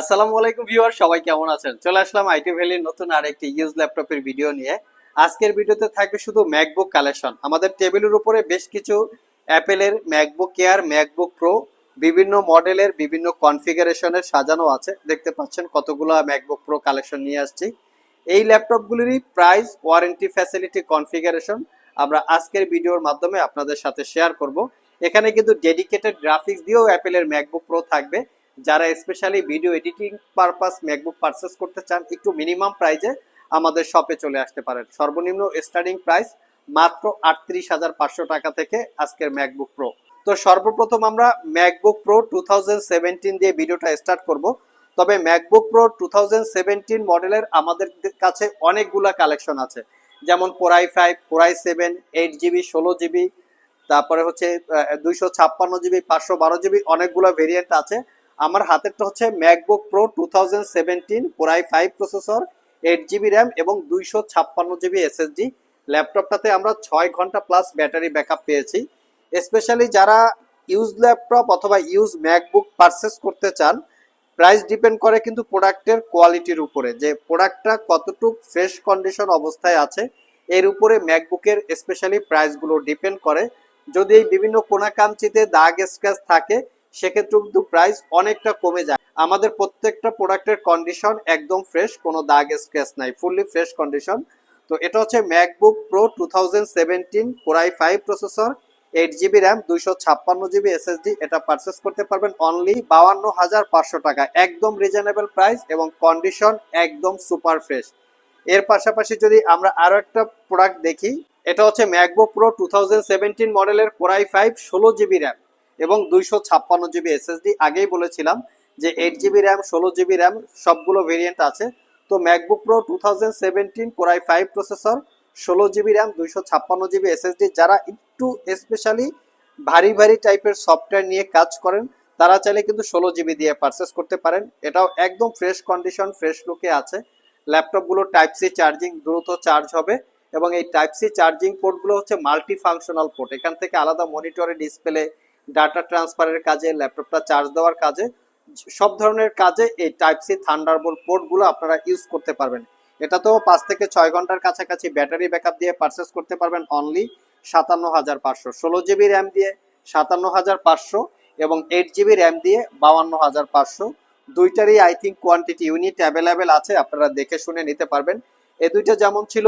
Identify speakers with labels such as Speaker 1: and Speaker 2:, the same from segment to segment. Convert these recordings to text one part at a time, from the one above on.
Speaker 1: আসসালামু আলাইকুম ভিউয়ার, সবাই কেমন আছেন? চলে আসলাম আইটি ভ্যালির নতুন আরেকটি ইউজ ল্যাপটপের ভিডিও নিয়ে। আজকের ভিডিওতে থাকবে শুধু ম্যাকবুক কালেকশন আমাদের টেবিলের উপরে বেশ কিছু অ্যাপেলের ম্যাকবুক এয়ার ম্যাকবুক প্রো বিভিন্ন মডেলের, বিভিন্ন কনফিগারেশনের সাজানো আছে। দেখতে পাচ্ছেন কতগুলো ম্যাকবুক প্রো কালেকশন নিয়ে আসছি। এই ল্যাপটপগুলিরই প্রাইস ওয়ারেন্টি ফ্যাসিলিটি কনফিগারেশন আমরা আজকের ভিডিওর মাধ্যমে আপনাদের সাথে শেয়ার করব। এখানে কিন্তু ডেডিকেটেড গ্রাফিক্স দিয়েও অ্যাপেলের ম্যাকবুক প্রো থাকবে। যারা specially video editing purpose MacBook purchase করতে চান, একটু মিনিমাম প্রাইজে আমাদের শপে চলে আসতে পারেন। সর্বনিম্ন স্টার্টিং প্রাইস মাত্র আটত্রিশ হাজার পাঁচশো টাকা থেকে আজকের ম্যাকবুক প্রো তো সর্বপ্রথম আমরা ম্যাকবুক প্রো টু দিয়ে ভিডিওটা স্টার্ট করব। তবে ম্যাকবুক প্রো টু মডেলের আমাদের কাছে অনেকগুলা কালেকশন আছে। যেমন core i five core i seven eight GB ষোলো জিবি তারপরে হচ্ছে দুইশো ছাপ্পান্ন জিবি পাঁচশো বারো জিবি অনেকগুলো ভেরিয়েন্ট আছে। আমার হাতেরটা হচ্ছে MacBook Pro two thousand seventeen core i five processor eight GB RAM এবং দুইশো ছাপ্পান্ন জিবি এসএসডি ল্যাপটপটাতে আমরা ছয় ঘণ্টা প্লাস ব্যাটারি ব্যাকআপ পেয়েছি। স্পেশালি যারা ইউজ ল্যাপটপ অথবা ইউজ ম্যাকবুক পারচেস করতে চান প্রাইস ডিপেন্ড করে কিন্তু প্রোডাক্টের কোয়ালিটির উপরে, যে প্রোডাক্টটা কতটুকু ফ্রেশ কন্ডিশন অবস্থায় আছে, এর উপরে ম্যাকবুকের স্পেশালি প্রাইসগুলো ডিপেন্ড করে। যদি এই বিভিন্ন কোনাকাঞ্চিতে দাগ স্ক্র্যাচ থাকে সেক্ষেত্রে কিন্তু প্রাইস অনেকটা কমে যায়। আমাদের প্রত্যেকটা প্রোডাক্টের কন্ডিশন একদম ফ্রেশ কোনো দাগ স্ক্র্যাচ নাই ফুললি ফ্রেশ কন্ডিশন তো এটা হচ্ছে MacBook Pro two thousand seventeen core i five processor eight GB RAM দুইশো ছাপ্পান্ন জিবি এসএসডি এটা পারচেস করতে পারবেন অনলি বাউান্ন হাজার পাঁচশো টাকা। একদম রিজনেবল প্রাইস এবং কন্ডিশন একদম সুপার ফ্রেশ এর পাশাপাশি যদি আমরা আরও একটা প্রোডাক্ট দেখি, এটা হচ্ছে MacBook Pro two thousand seventeen মডেলের কোরাই ফাইভ ষোলো জিবি র্যাম এবং দুইশো ছাপ্পান্ন জিবি এসএসডি আগেই বলেছিলাম যে এইট জিবি র্যাম ষোলো জিবি র্যাম সবগুলো ভেরিয়েন্ট আছে। তো MacBook Pro two thousand seventeen core i five processor ষোলো জিবি র্যাম দুইশো ছাপ্পান্ন জিবি এসএসডি যারা একটু স্পেশালি ভারী ভারী টাইপের সফটওয়্যার নিয়ে কাজ করেন, তারা চাইলে কিন্তু ষোলো জিবি দিয়ে পারচেস করতে পারেন। এটাও একদম ফ্রেশ কন্ডিশন ফ্রেশ লুকে আছে। ল্যাপটপগুলো টাইপ সি চার্জিং দ্রুত চার্জ হবে এবং এই টাইপ সি চার্জিং পোর্টগুলো হচ্ছে মাল্টি ফাংশনাল পোর্ট এখান থেকে আলাদা মনিটরে ডিসপ্লে ডাটা ট্রান্সফারের কাজে ল্যাপটপটা চার্জ দেওয়ার কাজে, সব ধরনের কাজে এই টাইপ সি থান্ডারবোল্ট পোর্টগুলো আপনারা ইউজ করতে পারবেন। এটা তো পাঁচ থেকে ছয় ঘণ্টার কাছাকাছি ব্যাটারি ব্যাকআপ দিয়ে পারচেস করতে পারবেন অনলি সাতান্ন হাজার পাঁচশো। ষোলো জিবি র্যাম দিয়ে সাতান্ন হাজার পাঁচশো এবং এইট জিবি র্যাম দিয়ে বাউান্ন হাজার পাঁচশো। দুইটারই I think quantity unit available আছে, আপনারা দেখে শুনে নিতে পারবেন। এ দুইটা যেমন ছিল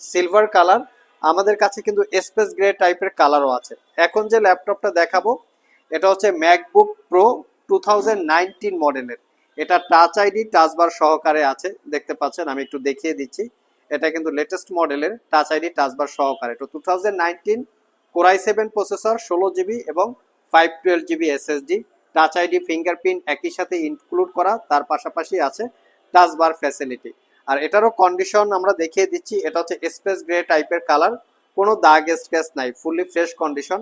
Speaker 1: সিলভার কালার আমাদের কাছে কিন্তু স্পেস গ্রে টাইপের কালারও আছে। এখন যে ল্যাপটপটা দেখাবো, এটা হচ্ছে ম্যাকবুক প্রো টু মডেলের। এটা টাচ আইডি টাচবার সহকারে আছে, দেখতে পাচ্ছেন, আমি একটু দেখিয়ে দিচ্ছি। এটা কিন্তু লেটেস্ট মডেলের টাচ আইডি টাচবার সহকারে। তো two thousand nineteen core i seven processor ষোলো জিবি এবং five twelve GB SSD touch ID fingerprint একই সাথে ইনক্লুড করা, তার পাশাপাশি আছে টাচবার ফ্যাসিলিটি আর এটারও কন্ডিশন আমরা দেখিয়ে দিচ্ছি, এটা হচ্ছে স্পেস গ্রে টাইপের কালার কোনো দাগ স্ক্র্যাচ নাই ফুললি ফ্রেশ কন্ডিশন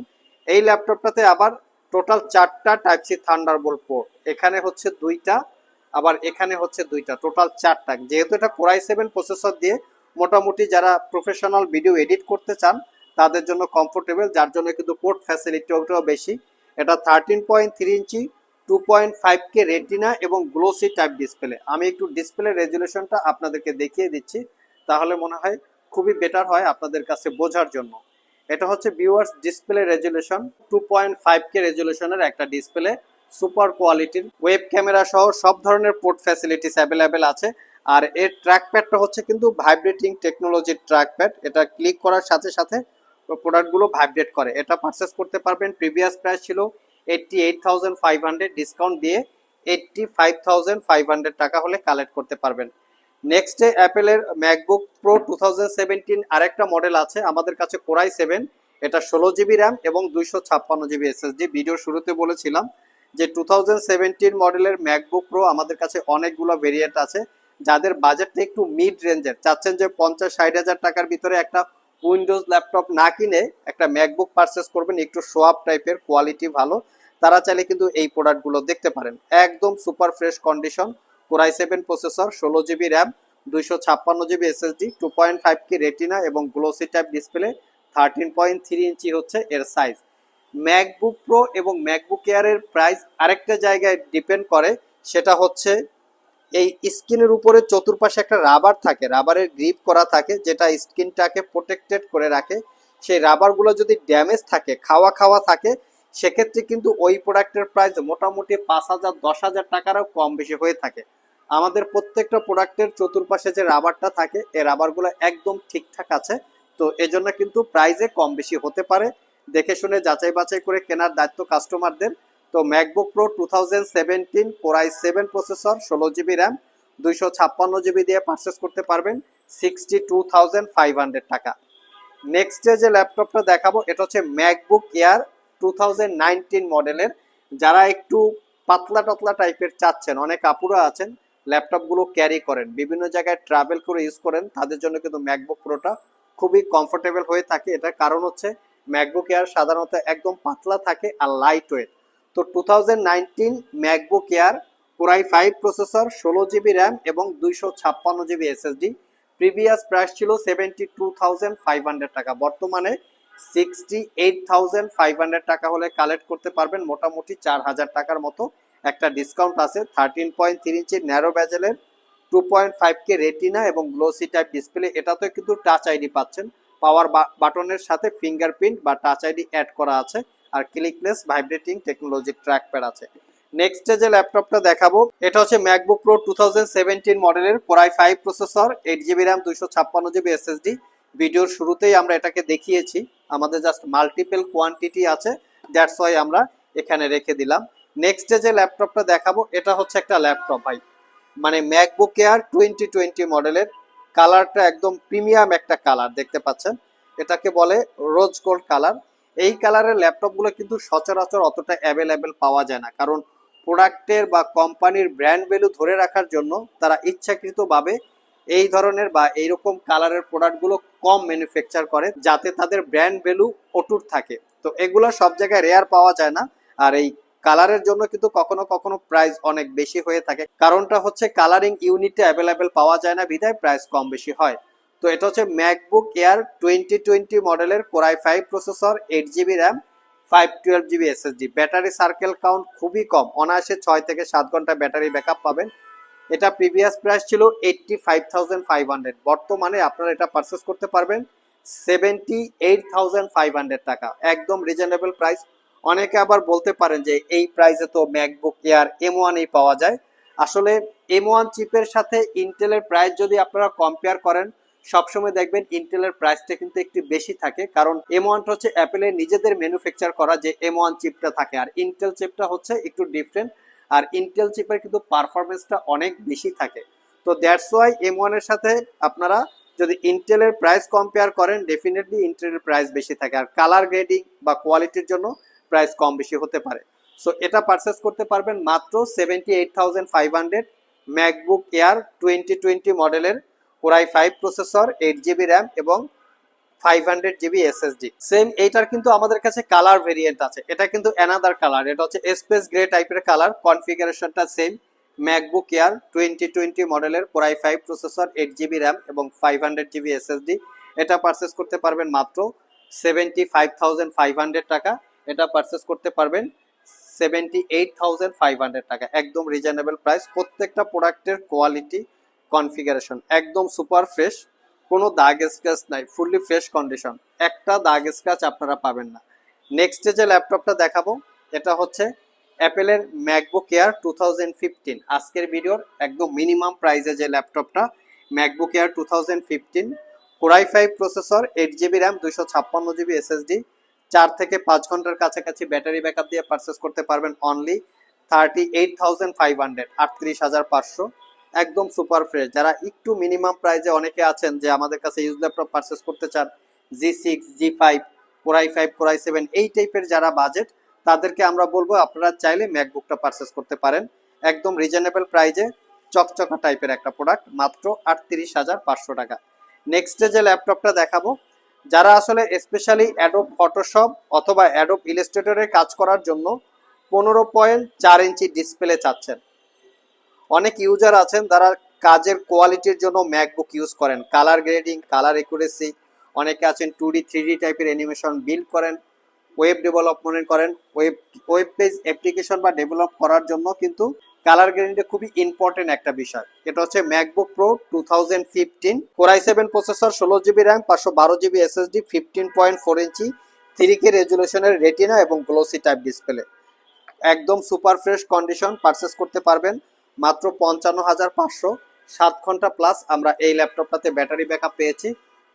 Speaker 1: এই ল্যাপটপটাতে আবার টোটাল চারটা টাইপ সি থান্ডারবোল্ট পোর্ট এখানে হচ্ছে দুইটা, আবার এখানে হচ্ছে দুইটা টোটাল চারটা। যেহেতু এটা কোরাই সেভেন প্রসেসর দিয়ে মোটামুটি যারা প্রফেশনাল ভিডিও এডিট করতে চান, তাদের জন্য কমফোর্টেবল যার জন্য কিন্তু পোর্ট ফ্যাসিলিটিটাও বেশি। এটা thirteen point three inch two point five K retina এবং গ্লোসি টাইপ ডিসপ্লে আমি একটু ডিসপ্লে রেজুলেশনটা আপনাদেরকে দেখিয়ে দিচ্ছি, তাহলে মনে হয় খুবই বেটার হয় আপনাদের কাছে বোঝার জন্য। এটা হচ্ছে viewers display resolution two point five K রেজুলেশনের একটা ডিসপ্লে সুপার কোয়ালিটির ওয়েব ক্যামেরা সহ সব ধরনের পোর্ট ফ্যাসিলিটিস অ্যাভেলেবেল আছে। আর এর ট্র্যাকপ্যাডটা হচ্ছে কিন্তু ভাইব্রেটিং টেকনোলজির ট্র্যাকপ্যাড এটা ক্লিক করার সাথে সাথে প্রোডাক্টগুলো ভাইব্রেট করে। এটা পারচেস করতে পারবেন প্রিভিয়াস প্রাইস ছিল eighty eight thousand five hundred discount দিয়ে eighty five thousand five hundred টাকা হলে কালেক্ট করতে পারবেন। নেক্সট ডে অ্যাপেলের MacBook Pro two thousand seventeen আরেকটা মডেল আছে, আমাদের কাছে কোরাই সেভেন এটা ষোলো জিবি র্যাম এবং দুইশো ছাপ্পান্ন জিবি এসএসডি ভিডিও শুরুতে বলেছিলাম যে টু থাউজেন্ড সেভেন্টিন মডেলের ম্যাকবুক প্রো আমাদের কাছে অনেকগুলো ভেরিয়েন্ট আছে, যাদের বাজেটটা একটু মিড রেঞ্জের চাচ্ছেন যে পঞ্চাশ, ষাট হাজার টাকার ভিতরে একটা উইন্ডোজ ল্যাপটপ না কিনে একটা ম্যাকবুক পারচেস করবেন, একটু সোয়াপ টাইপের কোয়ালিটি ভালো। তারা চাইলে কিন্তু এই প্রোডাক্টগুলো দেখতে পারেন। একদম super fresh condition core i seven processor ষোলো জিবি র্যাম দুইশো ছাপ্পান্ন GB SSD two point five K retina এবং glossy type display thirteen point three inch হচ্ছে এর সাইজ ম্যাকবুক প্রো এবং ম্যাকবুক এয়ারের প্রাইস আরেকটা জায়গায় ডিপেন্ড করে, সেটা হচ্ছে এই স্কিনের উপরে চতুর্পাশে একটা রাবার থাকে রাবারের গ্রিপ করা থাকে, যেটা স্কিনটাকে প্রোটেক্টেড করে রাখে। সেই রাবারগুলো যদি ড্যামেজ থাকে, খাওয়া খাওয়া থাকে সেক্ষেত্রে কিন্তু ওই প্রোডাক্টের প্রাইস মোটামুটি পাঁচ হাজার, দশ হাজার টাকারও কম বেশি হয়ে থাকে। আমাদের প্রত্যেকটা প্রোডাক্টের চতুর্পাশে যে রাবারটা থাকে, এই রাবারগুলো একদম ঠিকঠাক আছে। তো এজন্য কিন্তু প্রাইসে কম বেশি হতে পারে। দেখে শুনে যাচাই বাছাই করে কেনার দায়িত্ব কাস্টমারদের তো MacBook Pro two thousand seventeen core i seven processor ষোলো জিবি র্যাম দুইশো ছাপ্পান্ন জিবি দিয়ে পারচেস করতে পারবেন sixty two thousand five hundred টাকা। নেক্সট যে ল্যাপটপটা দেখাবো, এটা হচ্ছে MacBook Air two thousand nineteen মডেলের যারা একটু পাতলা টাতলা টাইপের চাচ্ছেন, অনেক আপুরা আছেন ল্যাপটপগুলো ক্যারি করেন, বিভিন্ন জায়গায় ট্রাভেল করে ইউজ করেন, তাদের জন্য কিন্তু ম্যাকবুক প্রোটা খুবই কমফোর্টেবল হয়ে থাকে। এটার কারণ হচ্ছে ম্যাকবুক এয়ার সাধারণত একদম পাতলা থাকে আর লাইট ওয়েট তো two MacBook Air core i five processor ষোলো জিবি র্যাম এবং দুইশো ছাপ্পান্ন জিবি এসএসডি প্রিভিয়াস প্রাইস ছিল seventy two thousand five hundred টাকা। বর্তমানে sixty eight thousand five hundred টাকা হলে কালেক্ট করতে পারবেন মোটামুটি চার হাজার টাকার মতো। একটা ডিসকাউন্ট আছে থার্টিন পয়েন্ট থ্রি ইঞ্চির narrow ব্যাজেলের two point five K retina এবং গ্লোসি টাইপ ডিসপ্লে এটাতেও কিন্তু টাচ আইডি পাচ্ছেন। পাওয়ার বাটনের সাথে ফিঙ্গারপ্রিন্ট বা টাচ আইডি অ্যাড করা আছে। আর clickless vibrating technology track pad আছে। নেক্সট যে ল্যাপটপটা দেখাবো, এটা হচ্ছে MacBook Pro two thousand seventeen মডেলের core i five processor eight GB RAM দুইশো ছাপ্পান্ন জিবি এসএসডি ভিডিওর শুরুতেই আমরা এটাকে দেখিয়েছি। আমাদের জাস্ট মাল্টিপল কোয়ান্টিটি আছে। দ্যাটস ওয়াই আমরা এখানে রেখে দিলাম। নেক্সট ডে যে ল্যাপটপটা দেখাবো, এটা হচ্ছে একটা ল্যাপটপ ভাই। মানে ম্যাকবুক এয়ার টোয়েন্টি টোয়েন্টি মডেলের কালারটা একদম প্রিমিয়াম একটা কালার দেখতে পাচ্ছেন? এটাকে বলে রোজ গোল্ড কালার এই কালারের ল্যাপটপগুলো কিন্তু সচরাচর অতটা অ্যাভেলেবেল পাওয়া যায় না। কারণ প্রোডাক্টের বা কোম্পানির ব্র্যান্ড ভ্যালু ধরে রাখার জন্য তারা ইচ্ছাকৃতভাবে এই ধরনের বা এইরকম কালারের প্রোডাক্টগুলো কম ম্যানুফ্যাকচার করে, যাতে তাদের ব্র্যান্ড ভ্যালু অটুট থাকে। তো এগুলো সব জায়গায় রেয়ার পাওয়া যায় না। আর এই কালারের জন্য কিন্তু কখনো কখনো প্রাইস অনেক বেশি হয়ে থাকে। কারণটা হচ্ছে কালারিং ইউনিটে অ্যাভেলেবেল পাওয়া যায় না, বিধায় প্রাইস কম বেশি হয়। তো এটা হচ্ছে ম্যাকবুক এয়ার টোয়েন্টি টোয়েন্টি মডেলের core i five processor eight GB RAM five twelve GB SSD battery circle count খুবই কম। অনায়াসে ছয় থেকে সাত ঘণ্টা ব্যাটারি ব্যাকআপ পাবেন। এটা প্রিভিয়াস প্রাইস ছিল eighty five thousand five hundred বর্তমানে আপনারা এটা পারচেস করতে পারবেন seventy eight thousand five hundred টাকা। একদম রিজনেবল প্রাইস অনেকে আবার বলতে পারেন যে এই প্রাইসে তো ম্যাকবুক এয়ার এম ওয়ানই পাওয়া যায়। আসলে এম ওয়ান চিপের সাথে ইন্টেলের প্রাইস যদি আপনারা কম্পেয়ার করেন, সবসময় দেখবেন ইন্টেলের প্রাইসটা কিন্তু একটু বেশি থাকে। কারণ এম ওয়ানটা হচ্ছে অ্যাপেলের নিজেদের ম্যানুফ্যাকচার করা যে এম ওয়ান চিপটা থাকে। আর ইন্টেল চিপটা হচ্ছে একটু ডিফারেন্ট আর ইন্টেল চিপের কিন্তু পারফরমেন্সটা অনেক বেশি থাকে। তো দ্যাটস ওয়াই এম ওয়ানের সাথে আপনারা যদি ইন্টেলের প্রাইস কম্পেয়ার করেন ডেফিনেটলি ইন্টেলের প্রাইস বেশি থাকে। আর কালার গ্রেডিং বা কোয়ালিটির জন্য প্রাইস কম বেশি হতে পারে। সো এটা পারচেস করতে পারবেন মাত্র seventy eight thousand five hundred MacBook Air twenty twenty মডেলের core i five processor eight GB RAM এবং five hundred GB SSD same এইটার কিন্তু আমাদের কাছে কালার ভেরিয়েন্ট আছে। এটা কিন্তু অ্যানাদার কালার এটা হচ্ছে স্পেস গ্রে টাইপের কালার কনফিগারেশনটা সেম ম্যাকবুক টোয়েন্টি টোয়েন্টি মডেলের five processor eight GB RAM এবং ফাইভ হান্ড্রেড জিবি এসএসডি এটা পারচেস করতে পারবেন মাত্র সেভেন্টি ফাইভ ফাইভ হান্ড্রেড টাকা। এটা পারচেস করতে পারবেন seventy eight thousand five hundred টাকা। একদম রিজনেবল প্রাইস প্রত্যেকটা প্রোডাক্টের কোয়ালিটি কনফিগারেশন একদম সুপার ফ্রেশ কোনো দাগ স্ক্র্যাচ নাই ফুললি ফ্রেশ কন্ডিশন একটা দাগ স্ক্র্যাচ আপনারা পাবেন না। নেক্সট যে ল্যাপটপটা দেখাবো, এটা হচ্ছে অ্যাপেলের ম্যাকবুক এয়ার টু আজকের ভিডিওর একদম মিনিমাম প্রাইসে যে ল্যাপটপটা MacBook Air two thousand fifteen core i five processor eight GB RAM দুইশো ছাপ্পান্ন জিবি এসএসডি চার থেকে পাঁচ ঘণ্টার কাছাকাছি ব্যাটারি ব্যাকআপ দিয়ে পারচেস করতে পারবেন only thirty eight thousand five hundred আটত্রিশ হাজার পাঁচশো। একদম সুপার ফ্রেশ যারা একটু মিনিমাম প্রাইজে অনেকে আছেন যে আমাদের কাছে ইউজ ল্যাপটপ পারচেস করতে চান G six G five core i five core i seven এই টাইপের যারা বাজেট তাদেরকে আমরা বলব আপনারা চাইলে ম্যাকবুকটা পারচেস করতে পারেন। একদম রিজনেবল প্রাইজে চকচকা টাইপের একটা প্রোডাক্ট মাত্র আটত্রিশ হাজার পাঁচশো টাকা। নেক্সট যে ল্যাপটপটা দেখাবো, যারা আসলে স্পেশালি অ্যাডোব ফটোশপ অথবা অ্যাডোব ইলাস্ট্রেটরে কাজ করার জন্য পনেরো পয়েন্ট চার ইঞ্চি ডিসপ্লে চাচ্ছেন। অনেক ইউজার আছেন যারা কাজের কোয়ালিটির জন্য ম্যাকবুক ইউজ করেন। কালার গ্রেডিং কালার একুরেসি অনেকে আছেন টু ডি থ্রি ডি টাইপের অ্যানিমেশন বিল্ড করেন ওয়েব ডেভেলপমেন্ট করেন ওয়েব ওয়েব পেজ অ্যাপ্লিকেশন বা ডেভেলপ করার জন্য কিন্তু কালার গ্যারেন্টি খুবই ইম্পর্টেন্ট একটা বিষয়। এটা হচ্ছে MacBook Pro two thousand fifteen core i seven processor ষোলো জিবি র্যাম পাঁচশো বারো GB SSD fifteen point four inch three K রেজুলেশনের retina এবং গ্লোসি টাইপ ডিসপ্লে একদম সুপার ফ্রেশ কন্ডিশন পারচেস করতে পারবেন। মাত্র পঞ্চান্ন হাজার পাঁচশো সাত ঘণ্টা প্লাস আমরা এই ল্যাপটপটাতে ব্যাটারি ব্যাকআপ পেয়েছি।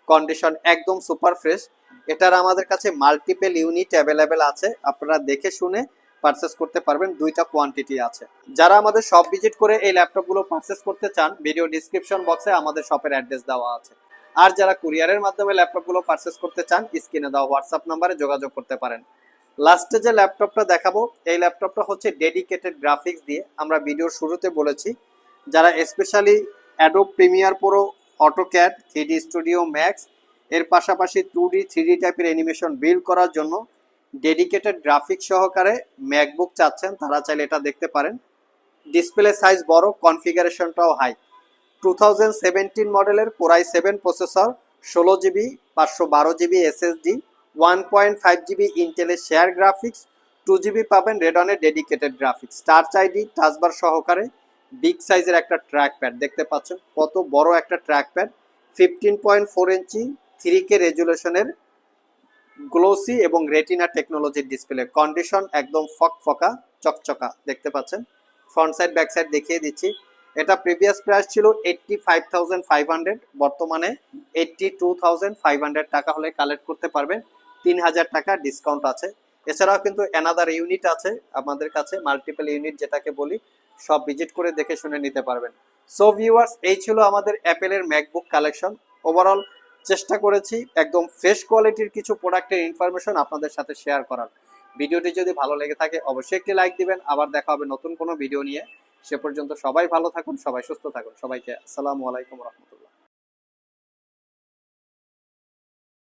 Speaker 1: কন্ডিশন একদম সুপার ফ্রেশ এটার আমাদের কাছে মাল্টিপেল ইউনিট অ্যাভেলেবেল আছে। আপনারা দেখে শুনে পারচেস করতে পারবেন। দুইটা কোয়ান্টিটি আছে। যারা আমাদের শপ ভিজিট করে এই ল্যাপটপগুলো পারচেস করতে চান ভিডিও ডিসক্রিপশন বক্সে আমাদের শপের অ্যাড্রেস দেওয়া আছে। আর যারা কুরিয়ারের মাধ্যমে ল্যাপটপগুলো পারচেস করতে চান স্ক্রিনে দেওয়া হোয়াটসঅ্যাপ নাম্বারে যোগাযোগ করতে পারেন। লাস্টে যে ল্যাপটপটা দেখাবো, এই ল্যাপটপটা হচ্ছে ডেডিকেটেড গ্রাফিক্স দিয়ে আমরা ভিডিওর শুরুতে বলেছি। যারা specially Adobe Premiere Pro AutoCAD three studio max এর পাশাপাশি টু ডি থ্রি টাইপের অ্যানিমেশন বিল্ড করার জন্য ডেডিকেটেড গ্রাফিক্স সহকারে ম্যাকবুক চাচ্ছেন, তারা চাইলে এটা দেখতে পারেন। ডিসপ্লে সাইজ বড় কনফিগারেশনটাও হাই টু থাউজেন্ড সেভেন্টিন মডেলের কোরাই সেভেন প্রসেসর ষোলো জিবি পাঁচশো বারো GB SSD one point five GB ইন্টেলের শেয়ার গ্রাফিক্স টু জিবি পাবেন রেডনের dedicated graphics touch ID touch bar সহকারে বিগ সাইজের একটা ট্র্যাক প্যাড দেখতে পাচ্ছেন? কত বড় একটা track pad fifteen point four inch three K রেজুলেশনের glossy এবং রেটিনা টেকনোলজির ডিসপ্লে কন্ডিশন একদম ফকফকা চকচকা, দেখতে পাচ্ছেন? ফ্রন্ট সাইড ব্যাক সাইড দেখিয়ে দিচ্ছি। এটা প্রিভিয়াস প্রাইস ছিল eighty five thousand five hundred বর্তমানে eighty two thousand five hundred টাকা হলে কালেক্ট করতে পারবেন। তিন হাজার টাকা ডিসকাউন্ট আছে। এছাড়াও কিন্তু অ্যানাদার ইউনিট আছে আমাদের কাছে মাল্টিপল ইউনিট যেটাকে বলি, সব ভিজিট করে দেখে শুনে নিতে পারবেন। সো ভিউয়ার্স এই ছিল আমাদের অ্যাপেলের ম্যাকবুক কালেকশন ওভারঅল চেষ্টা করেছি একদম ফ্রেশ কোয়ালিটির কিছু প্রোডাক্টের ইনফরমেশন আপনাদের সাথে শেয়ার করার। ভিডিওটি যদি ভালো লেগে থাকে, অবশ্যই একটি লাইক দিবেন। আবার দেখা হবে নতুন কোনো ভিডিও নিয়ে। সে পর্যন্ত সবাই ভালো থাকুন, সবাই সুস্থ থাকুন। সবাইকে আসসালামু আলাইকুম রহমতুল্লাহ।